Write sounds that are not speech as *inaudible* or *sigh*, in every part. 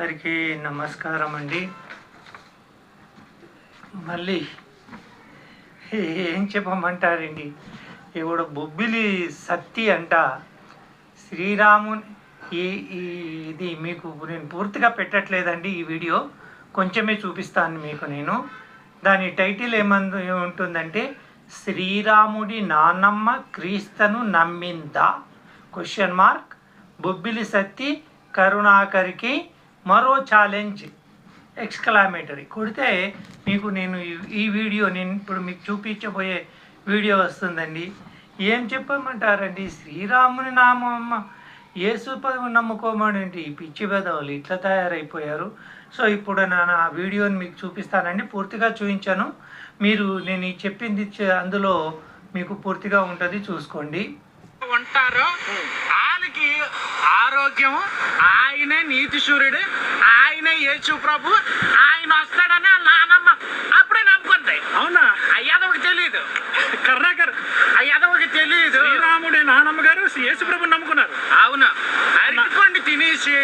అందరికీ నమస్కారం అండి మళ్ళీ ఏం చెప్పమంటారండి? ఇప్పుడు బొబ్బిలి సత్తి అంట. శ్రీరాముని ఈ ఈ- ఇది మీకు నేను పూర్తిగా పెట్టట్లేదండి ఈ వీడియో. కొంచెమే చూపిస్తాను మీకు నేను. దాని టైటిల్ ఏమందు ఏముంటుందంటే శ్రీరాముడి నానమ్మ క్రీస్తను నమ్మిందా? క్వశ్చన్ మార్క్ బొబ్బిలి సత్తి కరుణాకరికి మరో ఛాలెంజ్ ఎక్స్క్లామేటరీ కొడితే మీకు నేను ఈ- వీడియో నేను ఇప్పుడు మీకు చూపించబోయే వీడియో వస్తుందండి. ఏం చెప్పమంటారండి? శ్రీరాముని నామమ్మ యేసు పదవి నమ్ముకోమనండి. ఈ పిచ్చి పెదవులు ఇట్లా తయారైపోయారు. సో ఇప్పుడు నేను ఆ వీడియోని మీకు చూపిస్తానండి. పూర్తిగా చూపించాను. మీరు నేను ఈ చెప్పింది అందులో మీకు పూర్తిగా ఉంటుంది చూసుకోండి. ఉంటారో. ఆయనకి ఆరోగ్యం ఆయనే నీతి సూర్యుడు ఆయనే యేసు ప్రభు ఆయన వస్తాడని వాళ్ళ నానమ్మ. అప్పుడే నమ్ముకుంది. అవునా? అయ్యాదవకి తెలియదు కర్ణాకర్. అయ్యాదవకి తెలియదు శ్రీరాముడి నానమ్మ గారు యేసుప్రభు నమ్ముకున్నారు. అవును. తినేసి.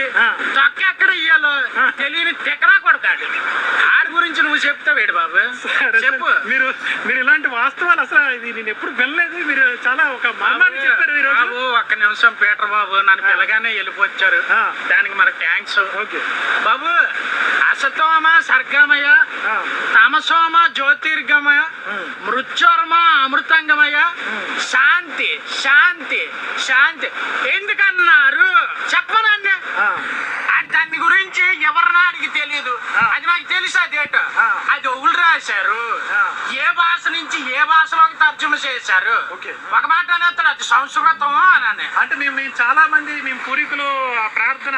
తొక్క ఎక్కడ ఇయ్యాలో. తెలియని తెకరా కొడతాడు. ఆడి గురించి నువ్వు చెప్తావేడు బాబు. చెప్పు. మీరు మీరు ఇలాంటి వాస్తవాలు అసలు ఇది నేను ఎప్పుడు వినలేదు. మీరు చాలా ఒక మర్మాన్ని చెప్పారు బాబు ఒక్క నిమిషం పీటర్ బాబు నన్ను పిల్లగానే వెళ్ళిపోచ్చారు. దానికి మరి థ్యాంక్స్ ఓకే. బాబు అసతోమ సర్గమయ తమసోమ జ్యోతిర్గమయ. మృత్యోర్మ అమృతంగమయ. శాంతి శాంతి శాంతి. అది దాని గురించి ఎవరిని అడిగి తెలియదు. అది నాకు తెలుసు అదేట. అది ఒకళ్ళు రాశారు. ఏ భాష నుంచి ఏ భాషలోకి తర్జుమ చేశారు? ఓకే. ఒక మాట అనేస్తాడు అది సంస్కృతం అని అంటే మేము మేము చాలా మంది మేము పూర్వీకులు ఆ ప్రార్థన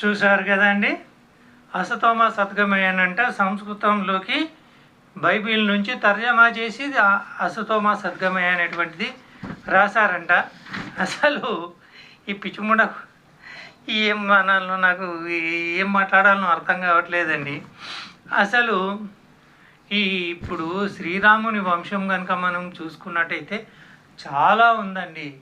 చూశారు కదండి? అసతోమ సద్గమయనంట సంస్కృతంలోకి బైబిల్ నుంచి తర్జమా చేసి అసతోమ సద్గమయ అనేటువంటిది రాశారంట. అసలు ఈ పిచ్చిముండ ఏం అనాలో నాకు ఏం మాట్లాడాలో అర్థం కావట్లేదండి. అసలు ఈ ఇప్పుడు శ్రీరాముని వంశం కనుక మనం చూసుకున్నట్టయితే చాలా ఉందండి.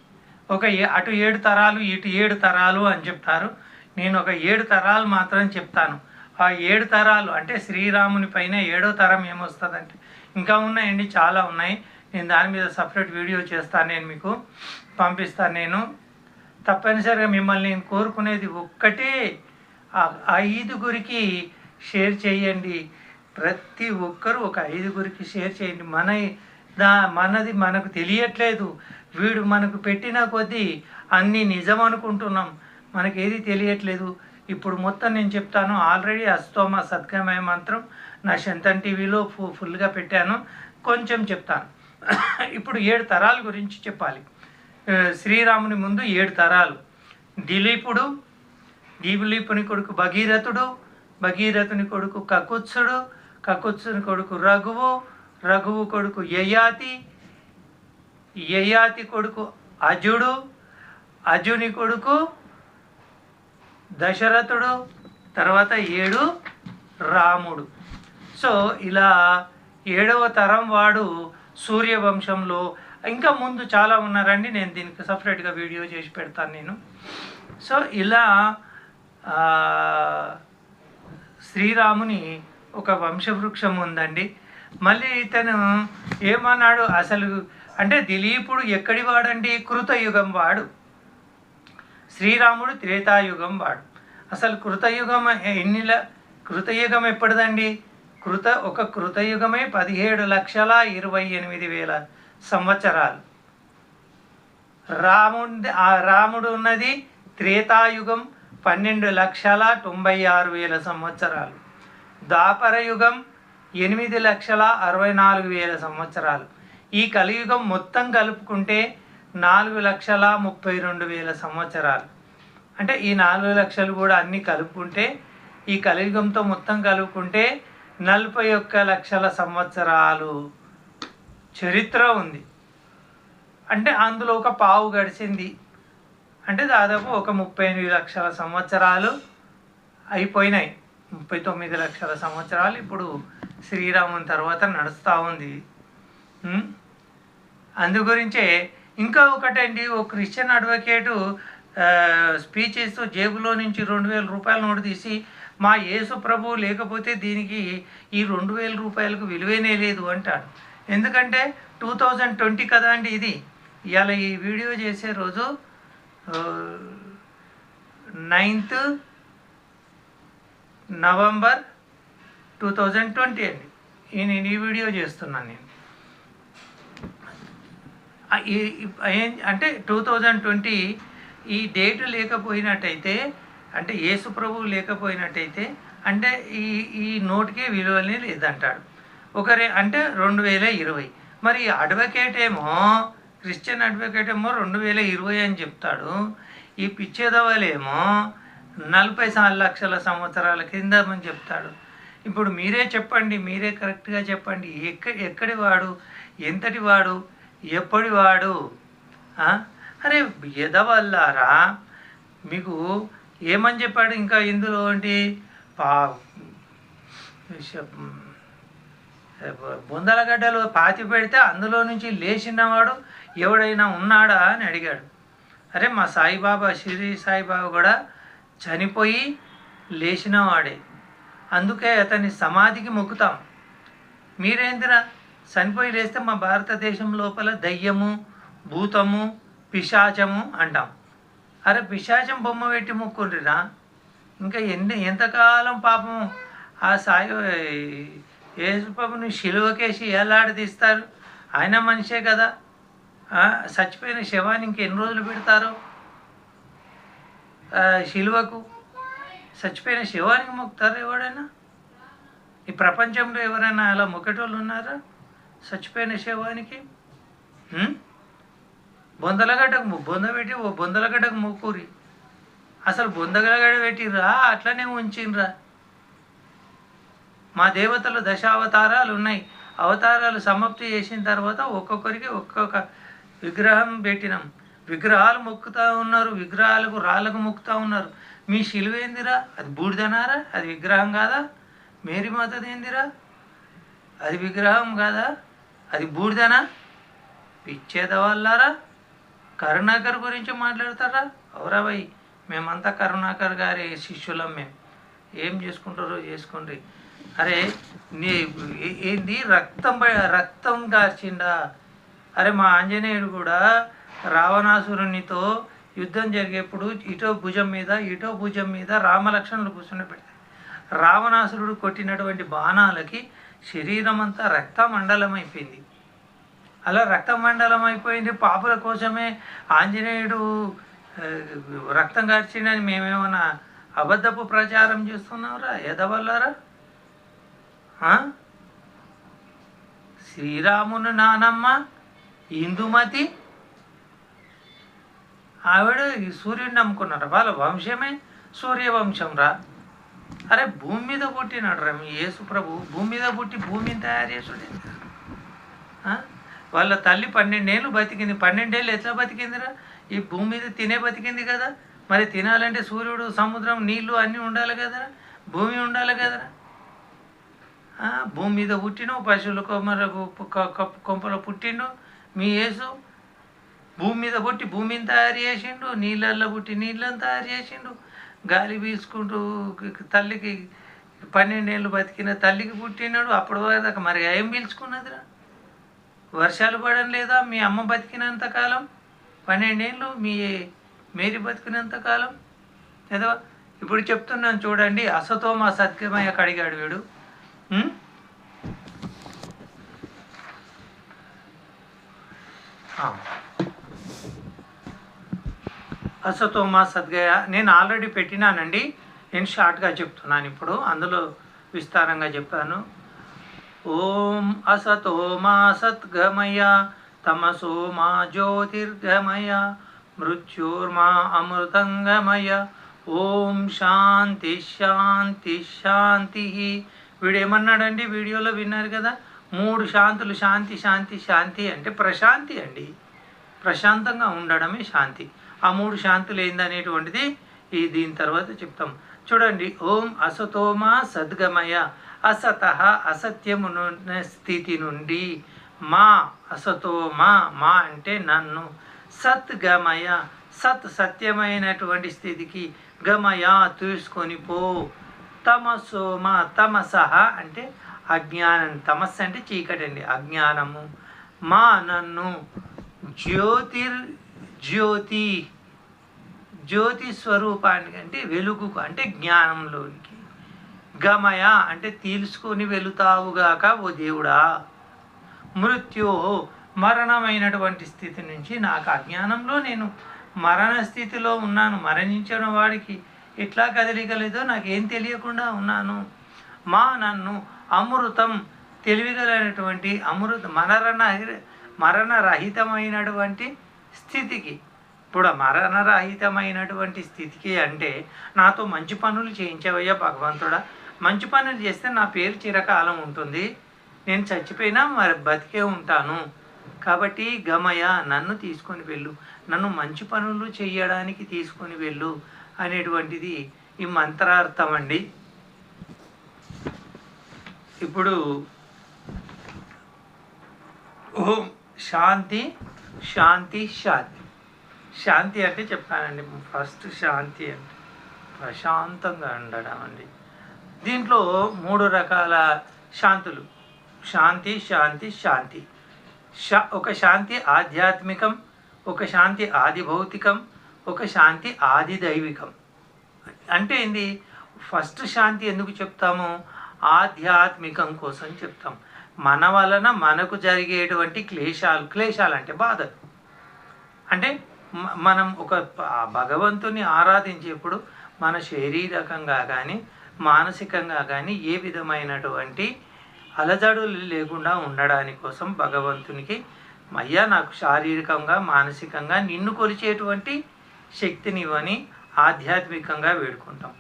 ఒక అటు ఏడు తరాలు ఇటు ఏడు తరాలు అని చెప్తారు. నేను ఒక ఏడు తరాలు మాత్రం చెప్తాను. ఆ ఏడు తరాలు అంటే శ్రీరాముని పైన ఏడో తరం ఏమొస్తుందంటే ఇంకా ఉన్నాయండి చాలా ఉన్నాయి. నేను దాని మీద సపరేట్ వీడియో చేస్తాను నేను మీకు పంపిస్తాను నేను. తప్పనిసరిగా మిమ్మల్ని నేను కోరుకునేది ఒక్కటే ఆ ఐదుగురికి షేర్ చేయండి. ప్రతి ఒక్కరూ ఒక ఐదుగురికి షేర్ చేయండి. మన దా మనది మనకు తెలియట్లేదు. వీడు మనకు పెట్టిన కొద్దీ అన్నీ నిజం అనుకుంటున్నాం మనకేది తెలియట్లేదు. ఇప్పుడు మొత్తం నేను చెప్తాను. ఆల్రెడీ అస్తోమ సద్గమయ మంత్రం నా శంతన్ టీవీలో ఫు ఫుల్గా పెట్టాను. కొంచెం చెప్తాను. *coughs* ఇప్పుడు ఏడు తరాల గురించి చెప్పాలి. శ్రీరాముని ముందు ఏడు తరాలు. దిలీపుడు దిలీపుని కొడుకు భగీరథుడు భగీరథుని కొడుకు కకుత్సుడు కకుత్సుని కొడుకు రఘువు రఘువు కొడుకు యయాతి యయాతి కొడుకు అజుడు అజుని కొడుకు దశరథుడు తర్వాత ఏడు రాముడు. సో ఇలా ఏడవ తరం వాడు సూర్యవంశంలో ఇంకా ముందు చాలా ఉన్నారండి నేను దీనికి సపరేట్గా వీడియో చేసి పెడతాను నేను. సో ఇలా శ్రీరాముని ఒక వంశవృక్షం ఉందండి. మళ్ళీ ఇతను ఏమన్నాడు అసలు అంటే దిలీపుడు ఎక్కడి వాడండి? కృతయుగం వాడు. శ్రీరాముడు త్రేతాయుగం వాడు. అసలు కృతయుగం ఎన్నిల కృతయుగం ఎప్పటిదండి? కృత ఒక కృతయుగమే పదిహేడు లక్షల ఇరవై ఎనిమిది వేల సంవత్సరాలు. రాముడి రాముడు ఉన్నది త్రేతాయుగం పన్నెండు లక్షల తొంభై ఆరు వేల సంవత్సరాలు. దాపరయుగం ఎనిమిది లక్షల అరవై నాలుగు వేల సంవత్సరాలు. ఈ కలియుగం మొత్తం కలుపుకుంటే నాలుగు లక్షల ముప్పై రెండు వేల సంవత్సరాలు. అంటే ఈ నాలుగు లక్షలు కూడా అన్నీ కలుపుకుంటే ఈ కలియుగంతో మొత్తం కలుపుకుంటే నలభై ఒక్క లక్షల సంవత్సరాలు. చరిత్ర ఉంది. అంటే అందులో ఒక పావు గడిచింది. అంటే దాదాపు ఒక ముప్పై ఎనిమిది లక్షల సంవత్సరాలు అయిపోయినాయి. ముప్పై తొమ్మిది లక్షల సంవత్సరాలు ఇప్పుడు శ్రీరాముని తర్వాత నడుస్తూ ఉంది. అందుగురించే అందు గురించే ఇంకా ఒకటండి ఓ క్రిస్టియన్ అడ్వకేటు స్పీచ్ ఇస్తూ జేబులో నుంచి రెండు వేల రూపాయల నోటు తీసి మా యేసు ప్రభు లేకపోతే దీనికి ఈ రెండు వేల రూపాయలకు విలువనే లేదు అంటాడు. ఎందుకంటే టూ థౌజండ్ ట్వంటీ కదా అండి ఇది. ఇవాళ ఈ వీడియో చేసే రోజు ninth November two thousand twenty అండి. నేను ఈ వీడియో చేస్తున్నాను నేను. అంటే టూ థౌజండ్ ట్వంటీ ఈ డేట్ లేకపోయినట్టయితే అంటే యేసు ప్రభువు లేకపోయినట్టయితే అంటే ఈ ఈ నోటికే విలువనే లేదంటాడు. ఒకరే అంటే రెండు వేల ఇరవై. మరి అడ్వకేట్ ఏమో క్రిస్టియన్ అడ్వకేట్ ఏమో రెండు వేల ఇరవై అని చెప్తాడు. ఈ పిచ్చేదవలేమో నలభై లక్షల సంవత్సరాల కింద అని చెప్తాడు. ఇప్పుడు మీరే చెప్పండి మీరే కరెక్ట్గా చెప్పండి. ఎక్క ఎక్కడి వాడు? ఎంతటి వాడు? ఎప్పటి వాడు? అరే ఎదవల్లారా మీకు ఏమని చెప్పాడు ఇంకా ఇందులో ఏంటి పా బొందలగడ్డలో పాతి పెడితే అందులో నుంచి లేచినవాడు ఎవడైనా ఉన్నాడా అని అడిగాడు. అరే మా సాయిబాబా షిరిడి సాయిబాబా కూడా చనిపోయి లేచినవాడే. అందుకే అతని సమాధికి మొక్కుతాం. మీరేందిరా? చనిపోయి లేస్తే మా భారతదేశం లోపల దయ్యము భూతము పిశాచము అంటాం. అరే పిశాచం బొమ్మ పెట్టి మొక్కుండ్రిరా? ఇంకా ఎన్ని ఎంతకాలం పాపం ఆ సాయి యేసుప్రభుని శిలువకేసి ఎలాడదీస్తారు ఆయన మనిషే కదా. చచ్చిపోయిన శవాన్ని ఇంకెన్ని రోజులు పెడతారు? శిలువకు. చచ్చిపోయిన శివానికి మొక్కుతారు ఎవడైనా ఈ ప్రపంచంలో ఎవరైనా అలా మొక్కటోళ్ళు ఉన్నారా? చచ్చిపోయిన శవానికి? బొందలగడ్డకు బొంద పెట్టి ఓ బొందలగడ్డకు మొక్కురి అసలు బొందలగడ్డ పెట్టిర్రా? అట్లనే ఉంచిండ్రా. మా దేవతలు దశావతారాలు ఉన్నాయి. అవతారాలు సమాప్తి చేసిన తర్వాత ఒక్కొక్కరికి ఒక్కొక్క విగ్రహం పెట్టినాం. విగ్రహాలు మొక్కుతా ఉన్నారు. విగ్రహాలకు రాళ్ళకు మొక్కుతూ ఉన్నారు. మీ శిలువేందిరా అది బూడిదనారా? అది విగ్రహం కాదా? మేరీ ఏందిరా? అది విగ్రహం కాదా? అది బూడిదనా? పిచ్చేదవాళ్ళారా కరుణాకర్ గురించి మాట్లాడతారా? అవురాబాయి మేమంతా కరుణాకర్ గారి శిష్యులం మేము ఏం చేసుకుంటారో చేసుకోండి. అరే నీ ఏంది? రక్తం రక్తం కార్చిండా? అరే మా ఆంజనేయుడు కూడా రావణాసురునితో యుద్ధం జరిగేప్పుడు ఇటో భుజం మీద ఇటో భుజం మీద రామలక్ష్మణులు కూర్చుని పెడతాయి. రావణాసురుడు కొట్టినటువంటి బాణాలకి శరీరం అంతా రక్తమండలం అయిపోయింది అలా రక్తమండలం అయిపోయింది పాపుల కోసమే ఆంజనేయుడు రక్తం కార్చిండని మేమేమన్నా అబద్ధపు ప్రచారం చేస్తున్నావురా ఎదవల్లారా శ్రీరాముని నానమ్మ ఇందుమతి. ఆవిడ ఈ సూర్యుడిని నమ్ముకున్నారు? వాళ్ళ వంశమే సూర్యవంశం రా అరే భూమి మీద పుట్టినాడు రా మీ యేసు ప్రభు. భూమి మీద పుట్టి భూమిని తయారు చేసుడు వాళ్ళ తల్లి పన్నెండేళ్ళు బతికింది. పన్నెండేళ్ళు ఎట్లా బతికిందిరా? ఈ భూమి మీద తినే బతికింది కదా. మరి తినాలంటే సూర్యుడు సముద్రం నీళ్ళు అన్నీ ఉండాలి కదరా? భూమి ఉండాలి కదరా? భూమి మీద పుట్టిను పశువుల కొమ్మర కొంపలో పుట్టిండు. మీ యేసు భూమి మీద పుట్టి భూమిని తయారు చేసిండు నీళ్ళల్లో పుట్టి నీళ్ళని తయారు చేసిండు. గాలి పీల్చుకుంటూ తల్లికి పన్నెండేళ్ళు బతికిన తల్లికి పుట్టినాడు. అప్పటి వరకు మరి ఏం పీల్చుకున్నదిరా? వర్షాలు పడడం లేదా మీ అమ్మ బతికినంత కాలం? పన్నెండేళ్ళు మీ మేరీ బతికినంత కాలం? ఏదో ఇప్పుడు చెప్తున్నాను చూడండి. అసతోమ సత్యమయ్య కడిగాడు వీడు ఉం? ఆ. అసతోమా సద్గయ నేను ఆల్రెడీ పెట్టినానండి. నేను షార్ట్గా చెప్తున్నాను ఇప్పుడు. అందులో విస్తారంగా చెప్పాను. ఓం అసతోమా సద్గమయ తమసోమా జ్యోతిర్గమయ మృత్యుర్మా అమృతంగమయ. ఓం శాంతి శాంతి శాంతి. వీడేమన్నాడండి? వీడియోలో విన్నారు కదా? మూడు శాంతులు శాంతి శాంతి శాంతి అంటే ప్రశాంతి అండి. ప్రశాంతంగా ఉండడమే శాంతి. ఆ మూడు శాంతులు ఏందనేటువంటిది ఈ దీని తర్వాత చెప్తాం. చూడండి ఓం అసతోమా సద్గమయ అసత అసత్యము స్థితి నుండి మా అసతోమా మా అంటే నన్ను. సత్గమయ సత్ సత్యమైనటువంటి స్థితికి గమయ తీసుకొని పో. తమసోమ తమసహ అంటే అజ్ఞానం. తమస్సు అంటే చీకటి అండి అజ్ఞానము. మా నన్ను జ్యోతిర్ జ్యోతి జ్యోతి స్వరూపానికి అంటే వెలుగుకు అంటే జ్ఞానంలోనికి. గమయ అంటే తీల్చుకొని వెళుతావుగాక ఓ దేవుడా మృత్యు మరణమైనటువంటి స్థితి నుంచి నాకు అజ్ఞానంలో నేను మరణ స్థితిలో ఉన్నాను. మరణించిన వాడికి ఎట్లా కదలికలేదో నాకేం తెలియకుండా ఉన్నాను. మా నన్ను అమృతం తెలివిగలైనటువంటి అమృత మరణ మరణరహితమైనటువంటి స్థితికి. ఇప్పుడు మరణరహితమైనటువంటి స్థితికి అంటే నాతో మంచి పనులు చేయించవయ్యా భగవంతుడా. మంచి పనులు చేస్తే నా పేరు చిరకాలం ఉంటుంది. నేను చచ్చిపోయినా మరి బతికే ఉంటాను. కాబట్టి గమయ నన్ను తీసుకొని వెళ్ళు. నన్ను మంచి పనులు చేయడానికి తీసుకొని వెళ్ళు అనేటువంటిది ఈ మంత్రార్థం అండి. ఇప్పుడు ఓం శాంతి శాంతి శాంతి. శాంతి అంటే చెప్పానండి ఫస్ట్ శాంతి అంటే ప్రశాంతంగా ఉండడం అండి. దీంట్లో మూడు రకాల శాంతులు. శాంతి శాంతి శాంతి. శా ఒక శాంతి ఆధ్యాత్మికం ఒక శాంతి ఆది భౌతికం ఒక శాంతి ఆది దైవికం అంటే ఏంది? ఫస్ట్ శాంతి ఎందుకు చెప్తాము? ఆధ్యాత్మికం కోసం చెప్తాం. మన వలన మనకు జరిగేటువంటి క్లేశాలు క్లేశాలు అంటే బాధలు. అంటే మనం ఒక భగవంతుని ఆరాధించేప్పుడు మన శారీరకంగా కానీ మానసికంగా కానీ ఏ విధమైనటువంటి అలజడులు లేకుండా ఉండడాని కోసం భగవంతునికి అయ్యా నాకు శారీరకంగా మానసికంగా నిన్ను కొలిచేటువంటి శక్తిని ఇవ్వని ఆధ్యాత్మికంగా వేడుకుంటాం.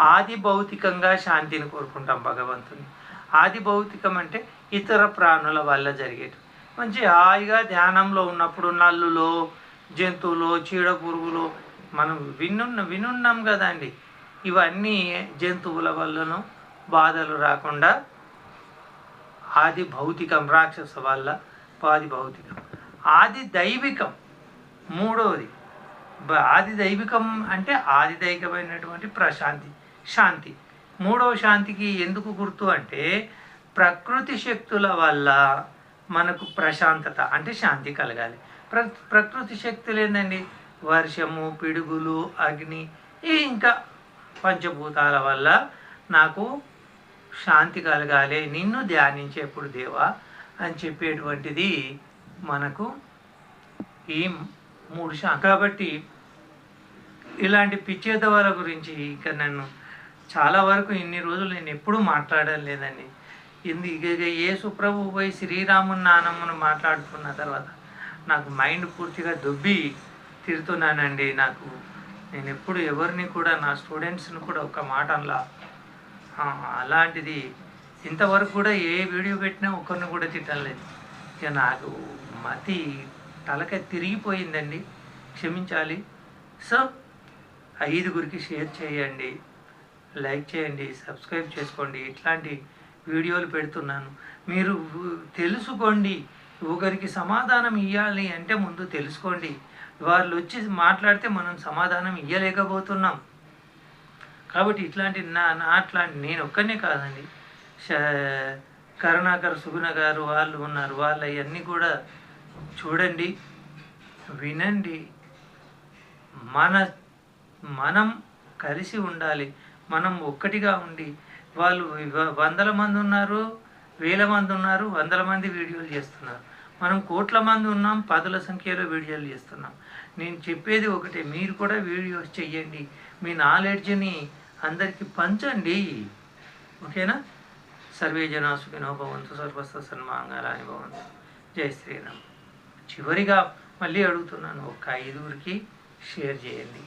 ఆది భౌతికంగా శాంతిని కోరుకుంటాం భగవంతుని. ఆది భౌతికం అంటే ఇతర ప్రాణుల వల్ల జరిగేది. మంచి హాయిగా ధ్యానంలో ఉన్నప్పుడు నల్లులో జంతువులు చీడ పురుగులు మనం వినున్న వినున్నాం కదండి ఇవన్నీ జంతువుల వల్లనూ బాధలు రాకుండా ఆది భౌతికం రాక్షస వల్ల ఆది భౌతికం. ఆది దైవికం. మూడవది ఆది దైవికం అంటే ఆది దైవికమైనటువంటి ప్రశాంతి శాంతి. మూడవ శాంతికి ఎందుకు గుర్తు అంటే ప్రకృతి శక్తుల వల్ల మనకు ప్రశాంతత అంటే శాంతి కలగాలి. ప్ర ప్రకృతి శక్తులు ఏంటండి వర్షము పిడుగులు అగ్ని ఇంకా పంచభూతాల వల్ల నాకు శాంతి కలగాలి. నిన్ను ధ్యానించేప్పుడు దేవా అని చెప్పేటువంటిది మనకు ఈ మూడు శా కాబట్టి ఇలాంటి పిచ్చేదవాల గురించి ఇక నన్ను చాలా వరకు ఇన్ని రోజులు నేను ఎప్పుడూ మాట్లాడడం లేదండి. ఎందుకు ఇక యేసు ప్రభు పోయి శ్రీరాముని నానమ్మను మాట్లాడుకున్న తర్వాత నాకు మైండ్ పూర్తిగా దొబ్బి తిరుతున్నానండి నాకు నేను ఎప్పుడు ఎవరిని కూడా నా స్టూడెంట్స్ని కూడా ఒక మాట అనలా. అలాంటిది ఇంతవరకు కూడా ఏ వీడియో పెట్టినా ఒకరిని కూడా తిట్టలేదు. ఇక నాకు మతి తలక తిరిగిపోయిందండి. క్షమించాలి. సో ఐదుగురికి షేర్ చేయండి. లైక్ చేయండి సబ్స్క్రైబ్ చేసుకోండి. ఇట్లాంటి వీడియోలు పెడుతున్నాను. మీరు తెలుసుకోండి. ఒకరికి సమాధానం ఇవ్వాలి అంటే ముందు తెలుసుకోండి. వాళ్ళు వచ్చి మాట్లాడితే మనం సమాధానం ఇవ్వలేకపోతున్నాం కాబట్టి ఇట్లాంటి నా నా అట్లాంటి నేను ఒక్కనే కాదండి. కరుణాకర్ సుగుణ గారు వాళ్ళు ఉన్నారు. వాళ్ళ అవన్నీ కూడా చూడండి వినండి. మన మనం కలిసి ఉండాలి. మనం ఒక్కటిగా ఉండి వాళ్ళు వందల మంది ఉన్నారు వేల మంది ఉన్నారు వందల మంది వీడియోలు చేస్తున్నారు. మనం కోట్ల మంది ఉన్నాం పదుల సంఖ్యలో వీడియోలు చేస్తున్నాం. నేను చెప్పేది ఒకటే మీరు కూడా వీడియోస్ చెయ్యండి. మీ నాలెడ్జ్ని అందరికీ పంచండి. ఓకేనా? సర్వే జనాసుకినో భవంతు సర్వస్వ సన్మాంగళాని భవంతు. జై శ్రీరామ్. చివరిగా మళ్ళీ అడుగుతున్నాను ఒక ఐదుగురికి షేర్ చేయండి.